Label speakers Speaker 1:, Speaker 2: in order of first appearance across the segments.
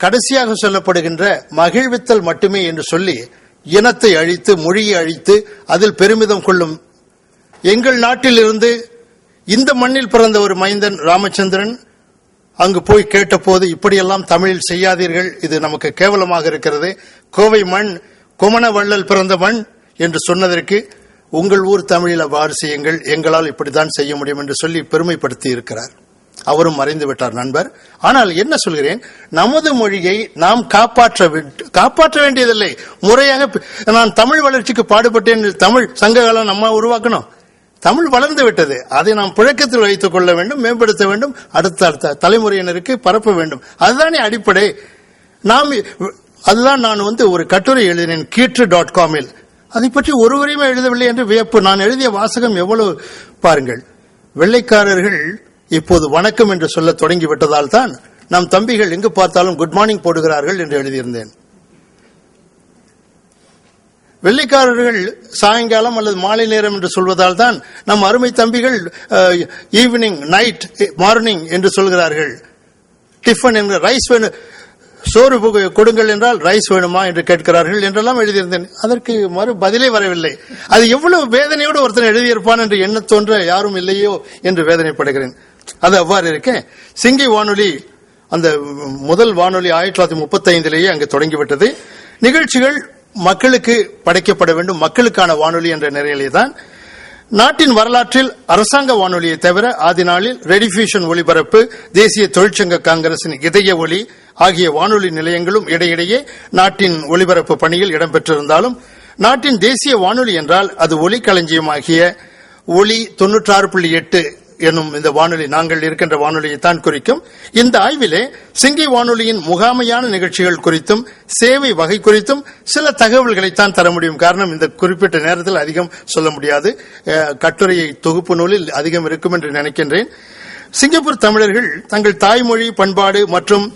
Speaker 1: கடைசியாக சொல்லப்படுகின்ற மகிழ்வித்தல் மட்டுமே என்று சொல்லி இனத்தை அழித்து மொழியை அழித்து அதில் பெருமிதம் கொள்ளும். எங்கள் நாட்டிலிருந்து இந்த மண்ணில் பிறந்த ஒரு மைந்தன் ராமச்சந்திரன் அங்கு போய் கேட்டபோது இப்படியெல்லாம் தமிழில் செய்யாதீர்கள். இது நமக்கு கேவலமாக இருக்கிறது. கோவை மண் குமண வள்ளல் பிறந்த மண் என்று சொன்னதற்கு உங்கள் ஊர் தமிழில் அவ்வாறு செய்யுங்கள் எங்களால் இப்படித்தான் செய்ய முடியும் என்று சொல்லி பெருமைப்படுத்தி இருக்கிறார். அவரும் மறைந்து விட்டார் நண்பர். ஆனால் என்ன சொல்கிறேன்? நமது மொழியை நாம் காப்பாற்ற காப்பாற்ற வேண்டியதில்லை. முறையாக நான் தமிழ் வளர்ச்சிக்கு பாடுபட்டேன். தமிழ் சங்ககாலம் நம்ம உருவாக்கணும். தமிழ் வளர்ந்து விட்டது. அதை நாம் புழக்கத்தில் வைத்துக் கொள்ள வேண்டும் மேம்படுத்த வேண்டும். அடுத்த அடுத்த தலைமுறையினருக்கு பரப்ப வேண்டும். அதுதானே அடிப்படை. நாம் அதுதான் நான் வந்து ஒரு கட்டுரை எழுதினேன் கீற்று டாட் காமில் அதை பற்றி ஒருவரையுமே எழுதவில்லை என்று வியப்பு. நான் எழுதிய வாசகம் எவ்வளவு? பாருங்கள். வெள்ளைக்காரர்கள் இப்போது வணக்கம் என்று சொல்ல தொடங்கி விட்டதால் தான் நம் தம்பிகள் எங்கு பார்த்தாலும் குட் மார்னிங் போடுகிறார்கள் என்று எழுதியிருந்தேன். வெள்ளைக்காரர்கள் சாயங்காலம் அல்லது மாலை நேரம் என்று சொல்வதால் தான் நம் அருமை தம்பிகள் ஈவினிங் நைட் மார்னிங் என்று சொல்கிறார்கள். டிஃபன் என்கிற ரைஸ் வேணும் சோறு கொடுங்கள் என்றால் ரைஸ் வேணுமா என்று கேட்கிறார்கள் என்றெல்லாம் எழுதியிருந்தேன். அதற்கு மறு பதிலே வரவில்லை. அது எவ்வளவு வேதனையோடு ஒருத்தன் எழுதியிருப்பான் என்று எண்ண தோன்ற யாரும் இல்லையோ என்று வேதனைப்படுகிறேன். அது அவ்வாறு இருக்க. சிங்கி வானொலி அந்த முதல் வானொலி ஆயிரத்தி தொள்ளாயிரத்தி முப்பத்தி ஐந்திலேயே அங்கு தொடங்கிவிட்டது. நிகழ்ச்சிகள் மக்களுக்கு படைக்கப்பட வேண்டும். மக்களுக்கான வானொலி என்ற நிலையிலே தான் நாட்டின் வரலாற்றில் அரசாங்க வானொலியை தவிர ஆதி நாளில் ரெடிஃபியூஷன் ஒளிபரப்பு தேசிய தொழிற்சங்க காங்கிரசின் இதய ஒலி ஆகிய வானொலி நிலையங்களும் இடையிடையே நாட்டின் ஒளிபரப்பு பணியில் இடம்பெற்றிருந்தாலும் நாட்டின் தேசிய வானொலி என்றால் அது ஒலி களஞ்சியமாகிய ஒலி தொன்னூற்றாறு புள்ளி எட்டு என்னும் இந்த வானொலி நாங்கள் இருக்கின்ற வானொலியை தான் குறிக்கும். இந்த ஆய்விலே சிங்கி வானொலியின் முகாமையான நிகழ்ச்சிகள் குறித்தும் சேவை வகை குறித்தும் சில தகவல்களைத்தான் தர முடியும். காரணம் இந்த குறிப்பிட்ட நேரத்தில் அதிகம் சொல்ல முடியாது. கட்டுரையை தொகுப்பு நூலில் அதிகம் இருக்கும் என்று நினைக்கின்றேன். சிங்கப்பூர் தமிழர்கள் தங்கள் தாய்மொழி பண்பாடு மற்றும்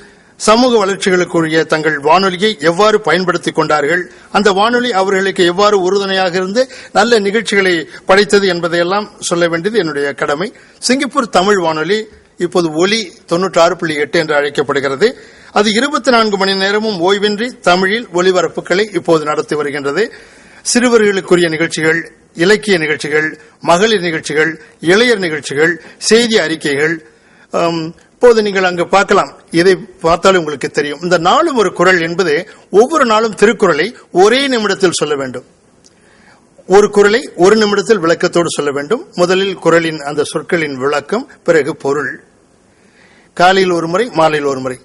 Speaker 1: சமூக வளர்ச்சிகளுக்குரிய தங்கள் வானொலியை எவ்வாறு பயன்படுத்திக் கொண்டார்கள்? அந்த வானொலி அவர்களுக்கு எவ்வாறு உறுதுணையாக இருந்து நல்ல நிகழ்ச்சிகளை படைத்தது என்பதையெல்லாம் சொல்ல வேண்டியது என்னுடைய கடமை. சிங்கப்பூர் தமிழ் வானொலி இப்போது ஒலி தொன்னூற்றாறு புள்ளி எட்டு என்று அழைக்கப்படுகிறது. அது இருபத்தி நான்கு மணி நேரமும் ஓய்வின்றி தமிழில் ஒலிபரப்புகளை இப்போது நடத்தி வருகின்றது. சிறுவர்களுக்குரிய நிகழ்ச்சிகள் இலக்கிய நிகழ்ச்சிகள் மகளிர் நிகழ்ச்சிகள் இளையர் நிகழ்ச்சிகள் செய்தி அறிக்கைகள் இப்போது நீங்கள் அங்கு பார்க்கலாம். இதை பார்த்தாலும் உங்களுக்கு தெரியும். இந்த நாளும் ஒரு குரல் என்பது ஒவ்வொரு நாளும் திருக்குறளை ஒரே நிமிடத்தில் சொல்ல வேண்டும். ஒரு குரலை ஒரு நிமிடத்தில் விளக்கத்தோடு சொல்ல வேண்டும். முதலில் குரலின் அந்த சொற்களின் விளக்கம் பிறகு பொருள். காலையில் ஒரு முறை மாலையில் ஒரு முறை.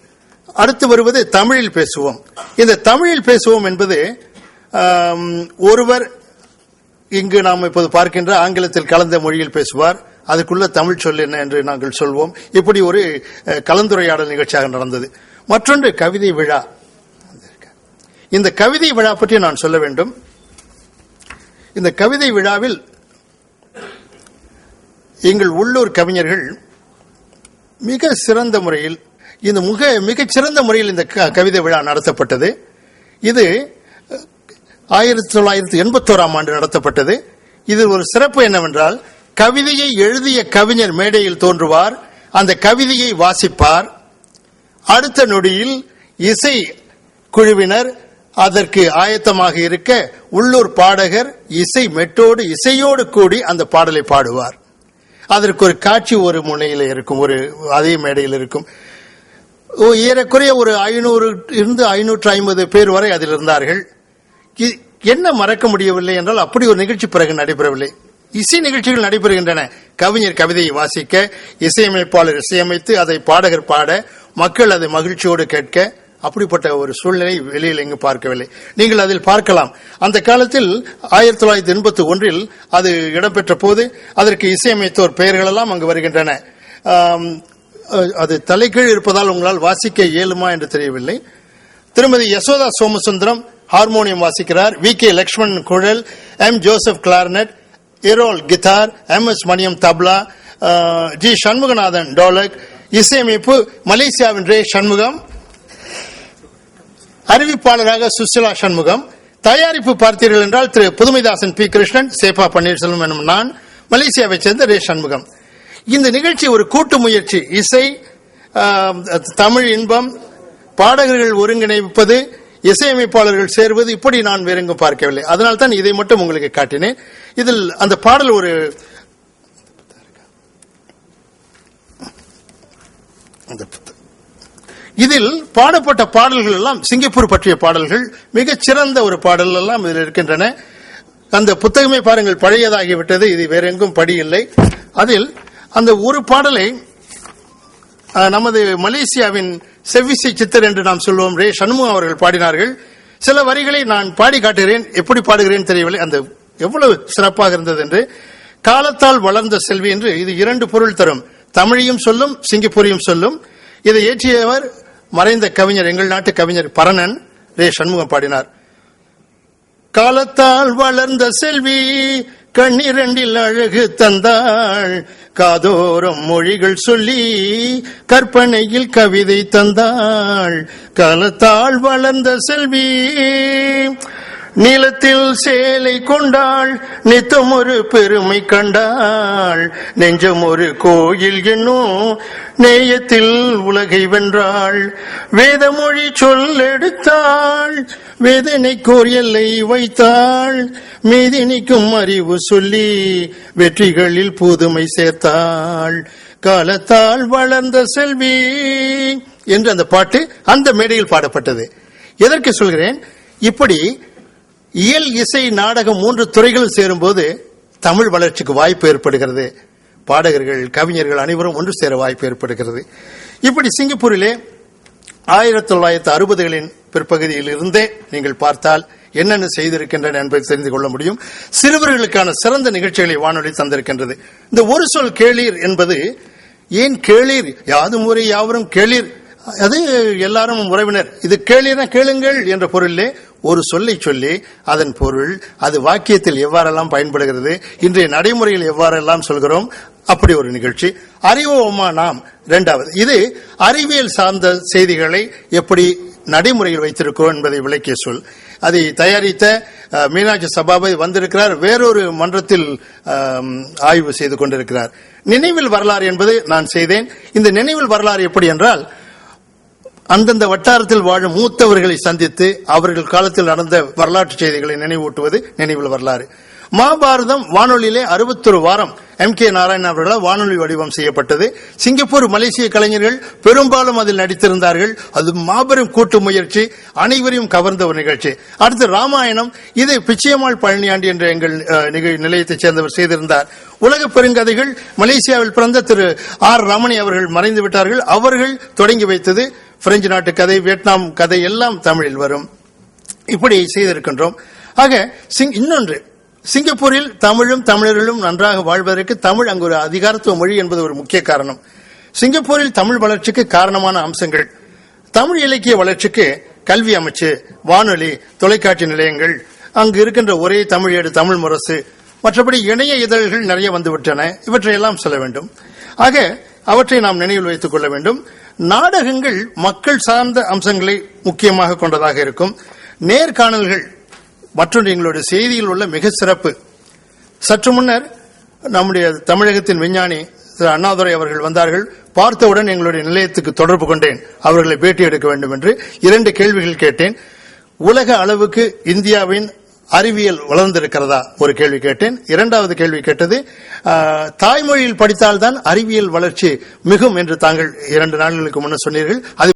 Speaker 1: அடுத்து வருவது தமிழில் பேசுவோம். இந்த தமிழில் பேசுவோம் என்பது ஒருவர் இங்கு நாம் இப்போது பார்க்கின்ற ஆங்கிலத்தில் கலந்த மொழியில் பேசுவார். அதுக்குள்ள தமிழ் சொல் என்ன என்று நாங்கள் சொல்வோம். இப்படி ஒரு கலந்துரையாடல் நிகழ்ச்சியாக நடந்தது. மற்றொன்று கவிதை விழா. இந்த கவிதை விழா பற்றி நான் சொல்ல வேண்டும். இந்த கவிதை விழாவில் எங்கள் உள்ளூர் கவிஞர்கள் மிக சிறந்த முறையில் இந்த முக மிகச்சிறந்த முறையில் இந்த க- கவிதை விழா நடத்தப்பட்டது. இது ஆயிரத்தி தொள்ளாயிரத்தி எண்பத்தோராம் ஆண்டு நடத்தப்பட்டது. இதில் ஒரு சிறப்பு என்னவென்றால் கவிதையை எழுதிய கவிஞர் மேடையில் தோன்றுவார். அந்த கவிதையை வாசிப்பார். அடுத்த நொடியில் இசை குழுவினர் அதற்கு ஆயத்தமாக இருக்க உள்ளூர் பாடகர் இசை மெட்டோடு இசையோடு கூடி அந்த பாடலை பாடுவார். அதற்கு ஒரு காட்சி ஒரு முனையில் இருக்கும் ஒரு அதே மேடையில் இருக்கும். ஏறக்குறைய ஒரு ஐநூறு இருந்து ஐநூற்று ஐம்பது பேர் வரை அதில் இருந்தார்கள். இ- என்ன மறக்க முடியவில்லை என்றால் அப்படி ஒரு நிகழ்ச்சி பிறகு நடைபெறவில்லை. இசை நிகழ்ச்சிகள் நடைபெறுகின்றன. கவிஞர் கவிதையை வாசிக்க இசையமைப்பாளர் இசையமைத்து அதை பாடகர் பாட மக்கள் அதை மகிழ்ச்சியோடு கேட்க அப்படிப்பட்ட ஒரு சூழ்நிலை வெளியில் எங்கு பார்க்கவில்லை. நீங்கள் அதில் பார்க்கலாம். அந்த காலத்தில் ஆயிரத்தி தொள்ளாயிரத்தி எண்பத்தி ஒன்றில் அது இடம்பெற்ற போது அதற்கு இசையமைத்தோர் பெயர்கள் எல்லாம் அங்கு வருகின்றன. அது தலைகீழ் இருப்பதால் உங்களால் வாசிக்க இயலுமா என்று தெரியவில்லை. திருமதி யசோதா சோமசுந்தரம் ஹார்மோனியம் வாசிக்கிறார். வி கே லக்ஷ்மண் குழல் M Joseph clarinet Errol guitar M S Maniam tabla G Shanmuganathan dholak இசையமைப்பு மலேசியாவின் ரே. சண்முகம் அறிவிப்பாளராக சுசிலா சண்முகம் தயாரிப்பு பார்த்தீர்கள் என்றால் திரு. புதுமைதாசன் பி. கிருஷ்ணன் சேபா பன்னீர்செல்வம் எனும் நான் மலேசியாவைச் சேர்ந்த ரே. சண்முகம். இந்த நிகழ்ச்சி ஒரு கூட்டு முயற்சி இசை தமிழ் இன்பம் பாடகர்கள் ஒருங்கிணைப்பது இசையமைப்பாளர்கள் சேர்வது இப்படி நான் வேறெங்கும் பார்க்கவில்லை. அதனால் தான் இதை மட்டும் உங்களுக்கு காட்டினேன். இதில் அந்த பாடல் ஒரு அந்த இதில் பாடப்பட்ட பாடல்கள் எல்லாம் சிங்கப்பூர் பற்றிய பாடல்கள் மிகச் சிறந்த ஒரு பாடல் எல்லாம் இதில் இருக்கின்றன. அந்த புத்தகமே பாருங்கள் பழையதாகிவிட்டது இது வேறெங்கும் படி இல்லை அதில் அந்த ஒரு பாடலை நமது மலேசியாவின் செவ்விசை சித்தர் என்று நாம் சொல்வோம். ரே சண்முகம் அவர்கள் பாடினார்கள். சில வரிகளை நான் பாடி காட்டுகிறேன். எப்படி பாடுகிறேன் தெரியவில்லை. அந்த எவ்வளவு சிறப்பாக இருந்தது என்று. காலத்தால் வளர்ந்த செல்வி என்று இது இரண்டு பொருள் தரும். தமிழையும் சொல்லும் சிங்கப்பூரையும் சொல்லும். இதை இயற்றியவர் மறைந்த கவிஞர் எங்கள் நாட்டு கவிஞர் பரணன். ரே சண்முகம் பாடினார். காலத்தால் வளர்ந்த செல்வி கண்ணிரண்டில் அழகு தந்தாள். காதோரம் மொழிகள் சொல்லி கற்பனையில் கவிதை தந்தாள். கலத்தால் வளர்ந்த செல்வி நிலத்தில் சேலை கொண்டாள் நித்தம் ஒரு பெருமை கண்டாள். நெஞ்சம் ஒரு கோயில் என்னும் நேயத்தில் உலகை வென்றாள். வேதமொழி சொல்லெடுத்தாள் வேதனை எல்லை வைத்தாள். மேதினிக்கும் அறிவு சொல்லி வெற்றிகளில் புதுமை சேர்த்தாள். காலத்தால் வளர்ந்த செல்வி என்று அந்த பாட்டு அந்த மேடையில் பாடப்பட்டது. எதற்கு சொல்கிறேன்? இப்படி இயல் இசை நாடகம் மூன்று துறைகள் சேரும்போது தமிழ் வளர்ச்சிக்கு வாய்ப்பு ஏற்படுகிறது. பாடகர்கள் கவிஞர்கள் அனைவரும் ஒன்று சேர வாய்ப்பு ஏற்படுகிறது. இப்படி சிங்கப்பூரிலே ஆயிரத்தி தொள்ளாயிரத்தி அறுபதுகளின் பிற்பகுதியில் இருந்தே நீங்கள் பார்த்தால் என்னென்ன செய்திருக்கின்றன என்பதை தெரிந்து கொள்ள முடியும். சிறுவர்களுக்கான சிறந்த நிகழ்ச்சிகளை வானொலி தந்திருக்கின்றது. இந்த ஒரு சொல் கேளீர் என்பது ஏன் கேளீர்? யாது முறை யாவரும் கேளீர்? அது எல்லாரும் உறவினர். இது கேளீர்னா கேளுங்கள் என்ற பொருளிலே ஒரு சொல்லை சொல்லி அதன் பொருள் அது வாக்கியத்தில் எவ்வாறெல்லாம் பயன்படுகிறது இன்றைய நடைமுறையில் எவ்வாறெல்லாம் சொல்கிறோம் அப்படி ஒரு நிகழ்ச்சி. அறிவோமா நாம்? இரண்டாவது இது அறிவியல் சார்ந்த செய்திகளை எப்படி நடைமுறையில் வைத்திருக்கிறோம் என்பதை விளக்கிய சொல். அதை தயாரித்த மீனாட்சி சபாபதி வந்திருக்கிறார். வேறொரு மன்றத்தில் ஆய்வு செய்து கொண்டிருக்கிறார். நினைவில் வரலாறு என்பது நான் செய்தேன். இந்த நினைவில் வரலாறு எப்படி என்றால் அந்தந்த வட்டாரத்தில் வாழும் மூத்தவர்களை சந்தித்து அவர்கள் காலத்தில் நடந்த வரலாற்று செய்திகளை நினைவூட்டுவது நினைவில் வரலாறு. மகாபாரதம் வானொலியிலே அறுபத்தொரு வாரம் எம் கே நாராயணன் அவர்களால் வானொலி வடிவம் செய்யப்பட்டது. சிங்கப்பூர் மலேசிய கலைஞர்கள் பெரும்பாலும் அதில் நடித்திருந்தார்கள். அது மாபெரும் கூட்டு முயற்சி அனைவரையும் கவர்ந்த ஒரு நிகழ்ச்சி. அடுத்து ராமாயணம் இதை பிச்சையம்மாள் பழனியாண்டி என்ற எங்கள் நிலையத்தைச் சேர்ந்தவர் செய்திருந்தார். உலக பெருங்கதைகள் மலேசியாவில் பிறந்த திரு ஆர் ரமணி அவர்கள் மறைந்து விட்டார்கள் அவர்கள் தொடங்கி வைத்தது பிரெஞ்சு நாட்டு கதை வியட்நாம் கதை எல்லாம் தமிழில் வரும். இப்படி செய்திருக்கின்றோம். ஆக சிங் இன்னொன்று. சிங்கப்பூரில் தமிழும் தமிழர்களும் நன்றாக வாழ்வதற்கு தமிழ் அங்கு ஒரு அதிகாரத்துவ மொழி என்பது ஒரு முக்கிய காரணம். சிங்கப்பூரில் தமிழ் வளர்ச்சிக்கு காரணமான அம்சங்கள். தமிழ் இலக்கிய வளர்ச்சிக்கு கல்வி அமைச்சு வானொலி தொலைக்காட்சி நிலையங்கள் அங்கு இருக்கின்ற ஒரே தமிழ் ஏடு தமிழ் முரசு மற்றபடி இணைய இதழ்கள் நிறைய வந்துவிட்டன. இவற்றையெல்லாம் சொல்ல வேண்டும். ஆக அவற்றை நாம் நினைவில் வைத்துக் கொள்ள வேண்டும். நாடகங்கள் மக்கள் சார்ந்த அம்சங்களை முக்கியமாக கொண்டதாக இருக்கும். நேர்காணல்கள் மற்றொன்று எங்களுடைய செய்தியில் உள்ள மிக சிறப்பு. சற்று முன்னர் நம்முடைய தமிழகத்தின் விஞ்ஞானி திரு அண்ணாதுரை அவர்கள் வந்தார்கள். பார்த்தவுடன் எங்களுடைய நிலையத்துக்கு தொடர்பு கொண்டேன். அவர்களை பேட்டி எடுக்க வேண்டும் என்று இரண்டு கேள்விகள் கேட்டேன். உலக அளவுக்கு இந்தியாவின் அறிவியல் வளர்ந்திருக்கிறதா? ஒரு கேள்வி கேட்டேன். இரண்டாவது கேள்வி கேட்டது தாய்மொழியில் படித்தால்தான் அறிவியல் வளர்ச்சி மிகும் என்று தாங்கள் இரண்டு நாட்களுக்கு முன்னர் சொன்னீர்கள். அது